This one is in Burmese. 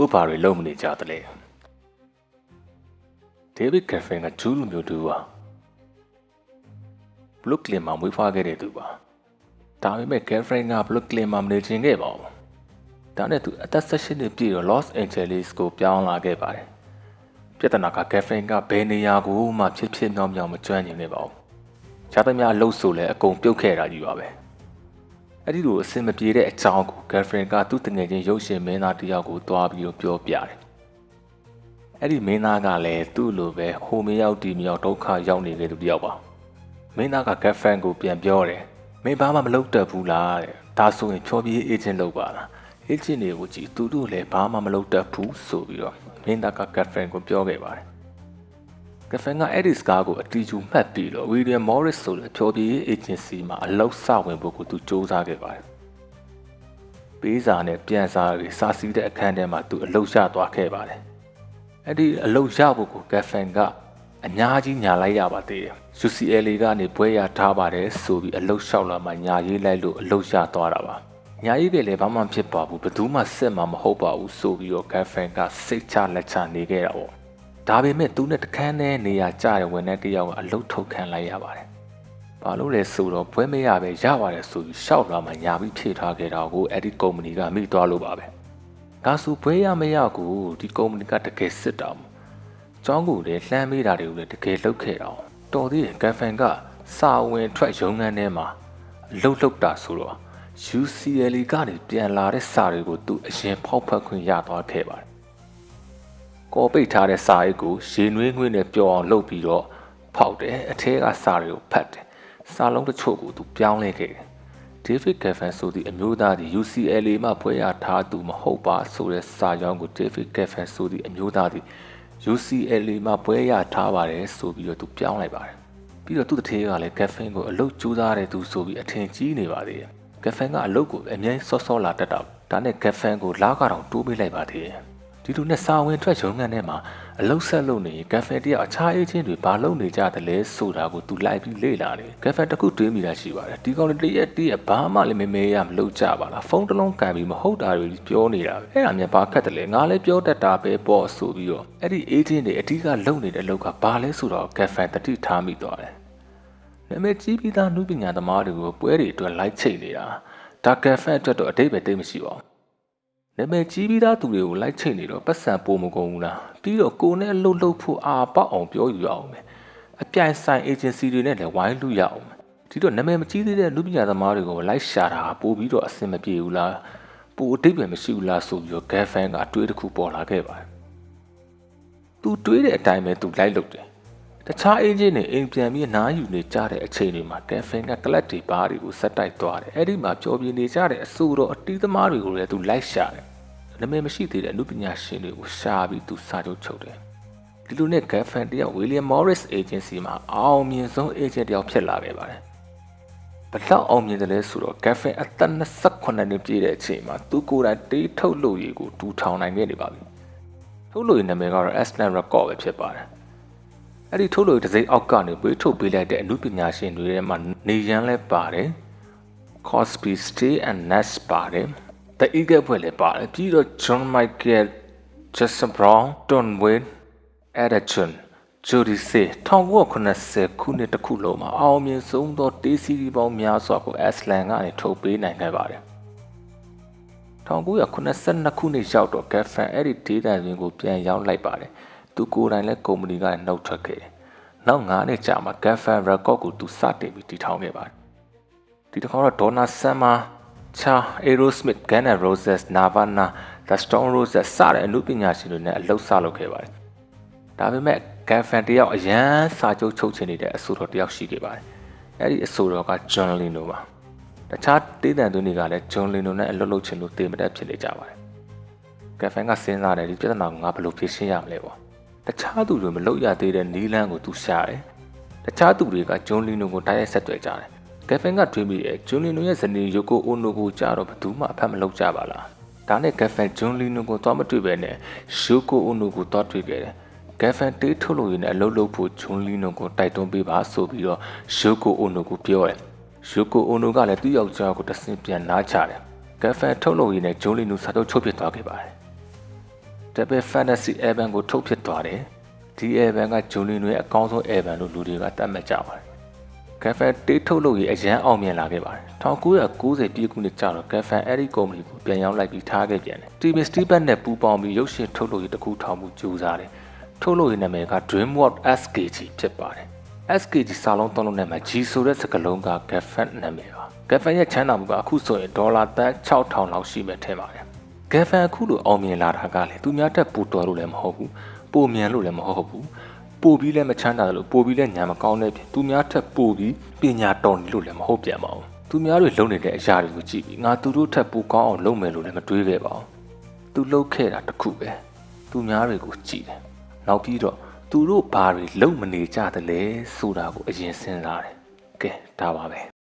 တို့ဘာတွေလုပ်မနေကြသလဲဒေးဗစ်ကက်ဖင်ကဂျူးလူမျိုးတူပါဘလုတ်ကလင်မှာမွေးဖွားခဲ့တဲ့သူပါဒါပေမဲ့ကက်ဖင်ကဘလုတ်ကလင်မှာမနေချင်ခဲ့ပါဘူးဒါနဲ့သူအသက်16နှစ်ပြည့်တော့ Los Angeles ကိုပြောင်းလာခဲ့ပါတယ်ပြဿနာကကက်ဖင်ကဘယ်နေရာကိုမှဖြစ်ဖြစ်မြောင်မြောင်မကျွမ်းကျင်နေပါဘူး။ခြားသမျှအလုပ်ဆိုလည်းအကုန်ပြုတ်ခဲ့တာကြီးပါပဲ။ အဲ့ဒီလိုအစင်မပြေတဲ့အကြောင်းကိုဂယ်ဖရင်ကသူ့တငယ်ချင်းရုပ်ရှင်မင်းသားတယောက်ကိုတွားပြီးတော့ပြောပြတယ်။အဲ့ဒီမင်းသားကလည်းသူ့လိုပဲဟိုမရောက်ဒီမရောက်ဒုက္ခရောက်နေခဲ့သူတယောက်ပါ။မင်းသားကဂယ်ဖရန်ကိုပြန်ပြောတယ်။မင်းဘာမှမလုပ်တတ်ဘူးလားတဲ့။ဒါဆိုရင်ဖြောပြေးအေဂျင့်လုပ်ပါလား။အေဂျင့်တွေကိုကြည့်သူတို့လည်းဘာမှမလုပ်တတ်ဘူးဆိုပြီးတော့မင်းသားကဂယ်ဖရန်ကိုပြောခဲ့ပါတယ် ကဖန်ကအဲ့ဒီစကားကိုအတီးကျူမှတ်ပြီးတော့ William Morris ဆိုတဲ့ဖြောပြေး agency မှာအလုပ်စဝင်ဖို့ကိုသူစ조사ခဲ့ပါတယ်။ပေးစာနဲ့ပြန်စာတွေစာစီးတဲ့အခန်းထဲမှာသူအလုပ်ရသွားခဲ့ပါတယ်။အဲ့ဒီအလုပ်ရဖို့ကိုကဖန်ကအများကြီးညာလိုက်ရပါသေးတယ်။ UCLA ကနေဘွဲရထားပါတယ်ဆိုပြီးအလုပ်လျှောက်လာမှညာရေးလိုက်လို့အလုပ်ရသွားတာပါ။ညာရေးကလည်းဘာမှဖြစ်ပါဘူးဘယ်သူမှစစ်မှာမဟုတ်ပါဘူးဆိုပြီးတော့ကဖန်ကစိတ်ချလက်ချနေခဲ့တာပေါ့ ဒါပေမဲ့သူနဲ့တခန်းနဲ့နေရာကျတဲ့ဝန်ထမ်းတယောက်ကအလုတ်ထုတ်ခံလိုက်ရပါတယ်။ဘာလို့လဲဆိုတော့ဘွဲမရပဲရပါတယ်ဆိုပြီးရှောက်လာမှညာပြီးဖြည့်ထားခဲ့တာကိုအဲ့ဒီကုမ္ပဏီကမိသွားလို့ပါပဲ။ဒါဆိုဘွဲရမရကိုဒီကုမ္ပဏီကတကယ်စစ်တာ။ကျောင်းကူလည်းလှမ်းမေးတာတွေကိုလည်းတကယ်လုပ်ခဲ့တာ။တော်သေးတယ်ကန်ဖန်ကစာဝင်ထွက်ရုံငန်းထဲမှာအလုတ်လုတ်တာဆိုတော့ UCL ကနေပြန်လာတဲ့စာတွေကိုသူအရင်ဖောက်ဖက်ခွင့်ရသွားခဲ့ပါတယ် ကော်ပိတ်ထားတဲ့စာအိတ်ကိုရေနွေးငွေ့နဲ့ပျော်အောင်လုပ်ပြီးတော့ဖောက်တယ်အထဲကစာတွေကိုဖတ်တယ်စာလုံးတချို့ကိုသူပြောင်းလဲခဲ့တယ်ဒေးဗစ်ကက်ဖန်ဆိုသည့်အမျိုးသားသည် UCLA မှဖွဲ့ရထားသူမဟုတ်ပါဆိုတဲ့စာကြောင်းကိုဒေးဗစ်ကက်ဖန်ဆိုသည့်အမျိုးသားသည် UCLA မှဖွဲ့ရထားပါတယ်ဆိုပြီးတော့သူပြောင်းလိုက်ပါတယ်ပြီးတော့သူ့တထေးကလည်းကက်ဖန်ကိုအလုပ်ကြိုးစားတဲ့သူဆိုပြီးအထင်ကြီးနေပါသေးတယ်ကက်ဖန်ကအလုပ်ကိုအမြဲစောစောလာတတ်တာဒါနဲ့ကက်ဖန်ကိုလာကတော့တိုးပေးလိုက်ပါသေးတယ် ဒီလိုနဲ့စာဝင်ထွက်ရုံငန်းထဲမှာအလုတ်ဆက်လုပ်နေကက်ဖဲတရအခြားအေဂျင့်တွေဘာလုပ်နေကြသလဲဆိုတာကိုသူလိုက်ပြီးလေ့လာတယ်ကက်ဖဲတစ်ခုတွေးမိတာရှိပါတယ်ဒီကောင်တရက်တရက်ဘာမှလည်းမမေးရမလုပ်ကြပါလားဖုန်းတစ်လုံးကန်ပြီးမဟုတ်တာတွေပြောနေတာပဲအဲ့ဒါမြန်ဘာခက်တယ်လဲငါလည်းပြောတတ်တာပဲပေါ့ဆိုပြီးတော့အဲ့ဒီအေဂျင့်တွေအဓိကလုပ်နေတဲ့အလုပ်ကဘာလဲဆိုတော့ကက်ဖဲတတိထားမိသွားတယ်နာမည်ကြီးပြီးသားနုပညာသမားတွေကိုပွဲတွေအတွက်လိုက်ချိတ်နေတာဒါကက်ဖဲအတွက်တော့အတိတ်ပဲတိတ်မရှိပါဘူး နာမည်ကြီးပြီးသားသူတွေကိုလိုက်ချိန်နေတော့ပတ်စံပိုမကုန်ဘူးလားပြီးတော့ကိုနဲ့လှုပ်လှုပ်ဖို့အာပေါက်အောင်ပြောယူရအောင်မယ်အပြိုင်ဆိုင် agency တွေနဲ့လည်းဝိုင်းလူရအောင်မယ်ဒီတော့နာမည်မကြီးသေးတဲ့လူပညာသမားတွေကိုလိုက်ရှာတာပို့ပြီးတော့အဆင်မပြေဘူးလားပိုအတိတ်ပဲမရှိဘူးလားဆိုပြီးတော့ girlfriend ကအတွေးတစ်ခုပေါ်လာခဲ့ပါတယ်သူတွေးတဲ့အတိုင်းပဲသူလိုက်လုပ်တယ်တခြား agent တွေအိမ်ပြန်ပြီးနားယူနေကြတဲ့အချိန်တွေမှာ girlfriend ကကလပ်တွေဘားတွေကိုဆက်တိုက်သွားတယ်အဲ့ဒီမှာပျော်ပြနေကြတဲ့အဆူတော့အတီးသမားတွေကိုလည်းသူလိုက်ရှာတယ် နာမည်မရှိသေးတဲ့အမှုပညာရှင်တွေကိုရှာပြီးသူစာချုပ်ချုပ်တယ်ဒီလိုနဲ့ဂက်ဖန်တယောက် William Morris Agency မှာအောင်မြင်ဆုံး agent တယောက်ဖြစ်လာခဲ့ပါတယ်ဘလောက်အောင်မြင်တယ်လဲဆိုတော့ Gaffin အသက်28နှစ်ပြည့်တဲ့အချိန်မှာသူကိုယ်တိုင်တေးထုတ်လို့ရေကိုတူထောင်နိုင်ခဲ့နေပါပြီထုတ်လို့ရေနာမည်ကတော့ Aslan Record ပဲဖြစ်ပါတယ်အဲ့ဒီထုတ်လို့ရေတစ်စိမ့်အောက်ကနေပွေးထုတ်ပေးလိုက်တဲ့အမှုပညာရှင်တွေထဲမှာနေရန်လဲပါတယ် Cosby Stay and Nash ပါတယ် The Eagle ဖွဲ့လည်းပါတယ်ပြီးတော့ John Michael Jason Brown Don Wayne Edison ဂျိုဒီစေ1990ခုနှစ်တခုလုံးမှာအောင်မြင်ဆုံးသောတေးစီရီပေါင်းများစွာကိုအက်စလန်ကနေထုတ်ပေးနိုင်ခဲ့ပါတယ်1982ခုနှစ်ရောက်တော့ဂက်ဖန်အဲ့ဒီဒေတာရင်းကိုပြန်ရောက်လိုက်ပါတယ်သူကိုယ်တိုင်လည်းကုမ္ပဏီကနှုတ်ထွက်ခဲ့တယ်နောက်9နှစ်ကြာမှဂက်ဖန်ရက်ကော့ကိုသူစတင်ပြီးတည်ထောင်ခဲ့ပါတယ်ဒီတစ်ခါတော့ဒေါ်နာ ဆမ်မာချာ Aerosmith, Guns N' Roses, Nirvana, The Stone Roses စတဲ့အမှုပညာရှင်တွေနဲ့အလုပ်စလုပ်ခဲ့ပါတယ်။ဒါပေမဲ့ကန်ဖန်တယောက်အရန်စာချုပ်ချုပ်ချင်နေတဲ့အဆိုတော်တယောက်ရှိခဲ့ပါတယ်။အဲ့ဒီအဆိုတော်က John Lennon ပါ။တခြားတေးတန်သူတွေကလည်း John Lennon နဲ့အလုပ်လုပ်ချင်လို့တေးမတက်ဖြစ်နေကြပါတယ်။ကန်ဖန်ကစဉ်းစားတယ်ဒီပြဿနာကိုငါဘယ်လိုဖြေရှင်းရမလဲပေါ့။တခြားသူတွေမလုပ်ရသေးတဲ့နီးလန်းကိုသူရှာတယ်။တခြားသူတွေက John Lennon ကိုတိုက်ရိုက်ဆက်သွယ်ကြတယ် ကက်ဖင်ကတွေးမိတယ်ဂျွန်လီနိုရဲ့ဇနီးယိုကိုအိုနိုကိုကြတော့ဘယ်သူမှအဖတ်မလုပ်ကြပါလားဒါနဲ့ကက်ဖင်ဂျွန်လီနိုကိုသွားမတွေ့ပဲနဲ့ယိုကိုအိုနိုကိုသွားတွေ့ခဲ့တယ်ကက်ဖန်တေးထုတ်လို့ရင်းနဲ့အလုပ်လုပ်ဖို့ဂျွန်လီနိုကိုတိုက်တွန်းပေးပါဆိုပြီးတော့ယိုကိုအိုနိုကိုပြောတယ်ယိုကိုအိုနိုကလည်းသူ့ယောက်ျားကိုတဆင်ပြန်နားချတယ်ကက်ဖန်ထုတ်လို့ရင်းနဲ့ဂျွန်လီနိုစာချုပ်ချုပ်ပြသွားခဲ့ပါတယ် Double Fantasy Evan ကိုထုတ်ဖြစ်သွားတယ်ဒီ Evan ကဂျူလီနွေအကောင်းဆုံး Evan လို့လူတွေကသတ်မှတ်ကြပါတယ် ကက်ဖန်တေးထုတ်လို့ရအရန်အောင်မြင်လာခဲ့ပါတယ်1990ပြည့်ခုနှစ်ကျတော့ကက်ဖန်အဲ့ဒီကုမ္ပဏီကိုပြန်ရောက်လိုက်ပြီးထားခဲ့ပြန်တယ်တီဗီစတီဘတ်နဲ့ပူးပေါင်းပြီးရုပ်ရှင်ထုတ်လို့ရတစ်ခုထောင်မှုကြိုးစားတယ်ထုတ်လို့ရနာမည်က DreamWorks SKG ဖြစ်ပါတယ် SKG စာလုံးသုံးလုံးနဲ့မှာ G ဆိုတဲ့စကားလုံးက Gaffan နာမည်ပါ။ Gaffan ရဲ့ချမ်းသာမှုကအခုဆိုရင်ဒေါ်လာတန်း6000လောက်ရှိမယ်ထင်ပါတယ်။ Gaffan အခုလိုအောင်မြင်လာတာကလည်းသူများတက်ပူတော်လို့လည်းမဟုတ်ဘူး။ပိုမြန်လို့လည်းမဟုတ်ဘူး။ ပိုပြီးလည်းမချမ်းသာတယ်လို့ပိုပြီးလည်းညာမကောင်းတဲ့ပြင်သူများထက်ပိုပြီးပညာတော်နေလို့လည်းမဟုတ်ပြန်ပါဘူး။သူများတွေလုံနေတဲ့အရာတွေကိုကြည့်ပြီးငါသူတို့ထက်ပိုကောင်းအောင်လုပ်မယ်လို့လည်းမတွေးခဲ့ပါဘူး။သူလှုပ်ခဲ့တာတစ်ခုပဲသူများတွေကိုကြည်တယ်နောက်ပြီးတော့သူတို့ဘာတွေလုံမနေကြသလဲဆိုတာကိုအရင်စဉ်းစားတယ်ကဲဒါပါပဲ